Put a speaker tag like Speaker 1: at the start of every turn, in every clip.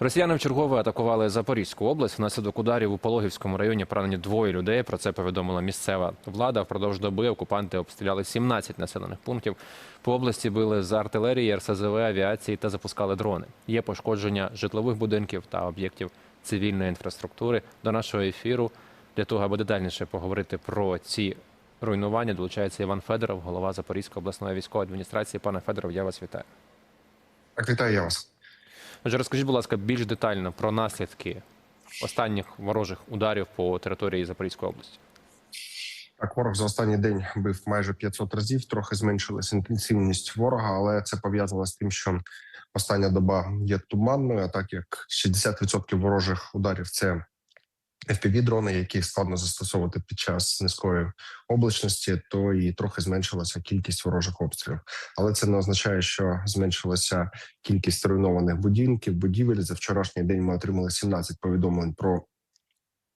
Speaker 1: Росіяни вчергове атакували Запорізьку область. Внаслідок ударів у Пологівському районі поранені двоє людей. Про це повідомила місцева влада. Впродовж доби окупанти обстріляли 17 населених пунктів. По області били з артилерії, РСЗВ, авіації та запускали дрони. Є пошкодження житлових будинків та об'єктів цивільної інфраструктури. До нашого ефіру для того, аби детальніше поговорити про ці руйнування, долучається Іван Федоров, голова Запорізької обласної військової адміністрації. Пане Федоров, я вас вітаю.
Speaker 2: Так, вітаю я вас.
Speaker 1: Отже, розкажіть, будь ласка, більш детально про наслідки останніх ворожих ударів по території Запорізької області.
Speaker 2: Так, ворог за останній день бив майже 500 разів. Трохи зменшилася інтенсивність ворога, але це пов'язано з тим, що остання доба є туманною. А так як 60% ворожих ударів це FPV-дрони, які складно застосовувати під час низької облачності, то і трохи зменшилася кількість ворожих обстрілів. Але це не означає, що зменшилася кількість руйнованих будинків, будівель. За вчорашній день ми отримали 17 повідомлень про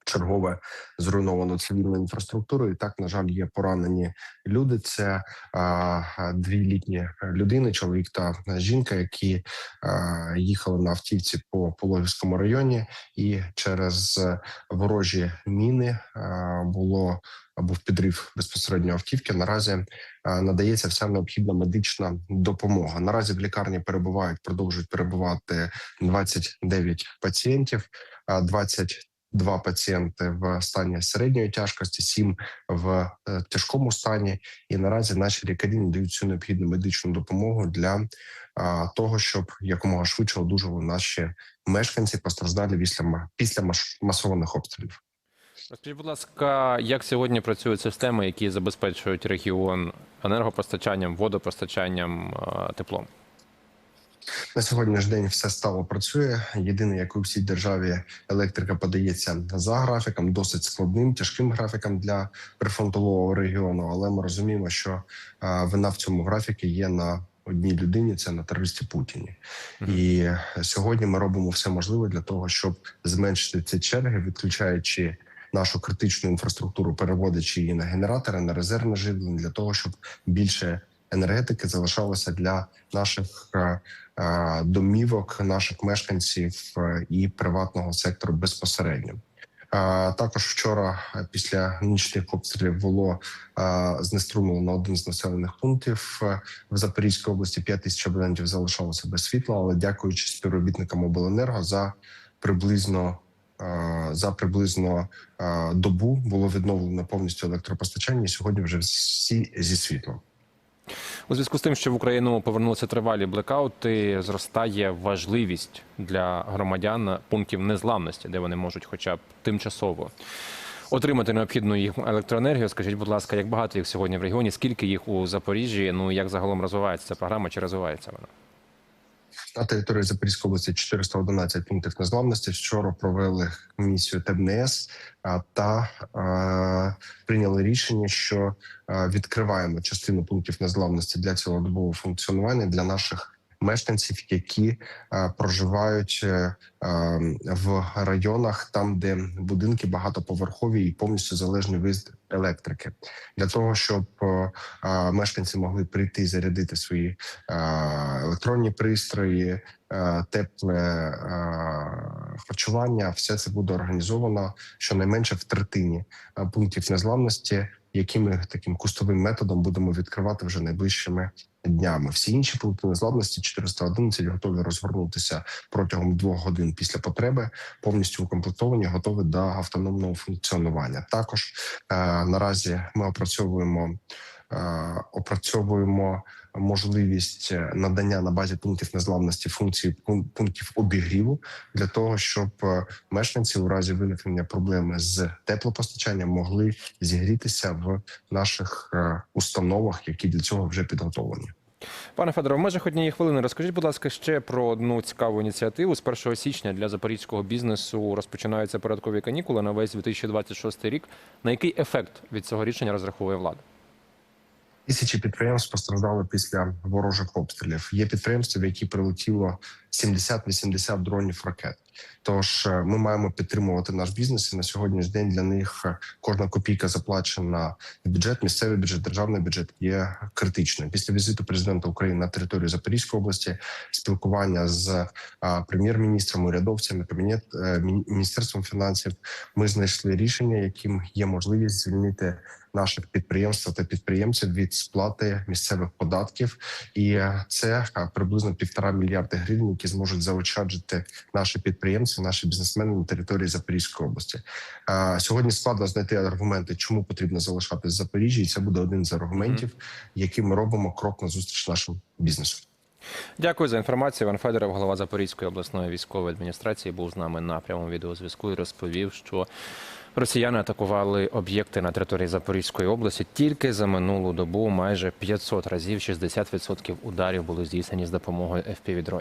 Speaker 2: чергове зруйновану цивільну інфраструктуру. І так, на жаль, є поранені люди. Це а, дві літні людини, чоловік та жінка, які а, їхали на автівці по Пологівському районі, і через ворожі міни а, було був підрив безпосередньо автівки. Наразі а, надається вся необхідна медична допомога. Наразі в лікарні перебувають, продовжують перебувати 29 пацієнтів. а 20 Два пацієнти в стані середньої тяжкості, сім в е, тяжкому стані, і наразі наші лікарі надають цю необхідну медичну допомогу для того, щоб якомога швидше одужали наші мешканці постраждалі після після масованих обстрілів.
Speaker 1: Розкажіть, будь ласка, як сьогодні працюють системи, які забезпечують регіон енергопостачанням, водопостачанням, е, теплом?
Speaker 2: На сьогоднішній день все стало працює. Єдине, як у всій державі, електрика подається за графіком, досить складним, тяжким графіком для прифронтового регіону. Але ми розуміємо, що вина в цьому графіки є на одній людині. Це на терористі Путіні.
Speaker 1: Мгм.
Speaker 2: І сьогодні ми робимо все можливе для того, щоб зменшити ці черги, відключаючи. Нашу критичну інфраструктуру, переводячи її на генератори, на резервне живлення, для того, щоб більше енергетики залишалося для наших е, е, домівок, наших мешканців е, і приватного сектору безпосередньо. Також вчора, після нічних обстрілів, було знеструмлено один з населених пунктів в Запорізькій області. 5 тисяч абонентів залишалося без світла, але дякуючи співробітникам обленерго за приблизно. За приблизно добу було відновлено повністю електропостачання. і Сьогодні вже всі зі світлом.
Speaker 1: У зв'язку з тим, що в Україну повернулися тривалі блекаути, зростає важливість для громадян пунктів незламності, де вони можуть, хоча б тимчасово отримати необхідну їх електроенергію. Скажіть, будь ласка, як багато їх сьогодні в регіоні? Скільки їх у Запоріжжі? Ну як загалом розвивається ця програма? Чи розвивається вона?
Speaker 2: На території Запорізької області 411 пунктів незламності. Вчора провели місію ТБНС та е, прийняли рішення, що відкриваємо частину пунктів незламності для цілодобового функціонування для наших мешканців, які а, проживають е, в районах, там де будинки багатоповерхові і повністю залежні від електрики, для того, щоб е, мешканці могли прийти і зарядити свої електронні пристрої, тепле харчування. Все це буде організовано щонайменше в третині пунктів незламності, які ми таким кустовим методом будемо відкривати вже найближчими днями. Всі інші пункти незламності 411 готові розгорнутися протягом двох годин після потреби, повністю укомплектовані, готові до автономного функціонування. Також е, наразі ми опрацьовуємо. Е, Опрацьовуємо можливість е, надання на базі пунктів незламності функції пунктів обігріву для того, щоб е, мешканці у разі виникнення проблеми з теплопостачанням могли зігрітися в наших установах, які для цього вже підготовлені.
Speaker 1: Пане Федоре, в межах однієї хвилини розкажіть, будь ласка, ще про одну цікаву ініціативу. З 1 січня для запорізького бізнесу розпочинаються порядкові канікули на весь 2026 рік. На який ефект від цього рішення розраховує влада?
Speaker 2: Тисячі підприємств постраждали після ворожих обстрілів. Є підприємства, в які прилетіло 70-80 дронів ракет. Тож е, ми маємо підтримувати наш бізнес. І на сьогоднішній день для них е, кожна копійка заплачена в бюджет, місцевий бюджет, державний бюджет є критичною. Після візиту президента України на територію Запорізької області, спілкування з прем'єр-міністром, урядовцями, кабінет е, міністерством фінансів. Ми знайшли рішення, яким є можливість звільнити наших підприємств та підприємців від сплати місцевих податків, і це приблизно півтора мільярди гривень, які зможуть заощаджити наші підприємці, наші бізнесмени на території Запорізької області. Сьогодні складно знайти аргументи, чому потрібно залишатись в Запоріжжі, і це буде один з аргументів, яким ми робимо крок на зустріч нашому бізнесу.
Speaker 1: Дякую за інформацію. Іван Федоров, голова Запорізької обласної військової адміністрації, був з нами на прямому відеозв'язку і розповів, що росіяни атакували об'єкти на території Запорізької області тільки за минулу добу майже 500 разів. 60% ударів були здійснені з допомогою fpv дронів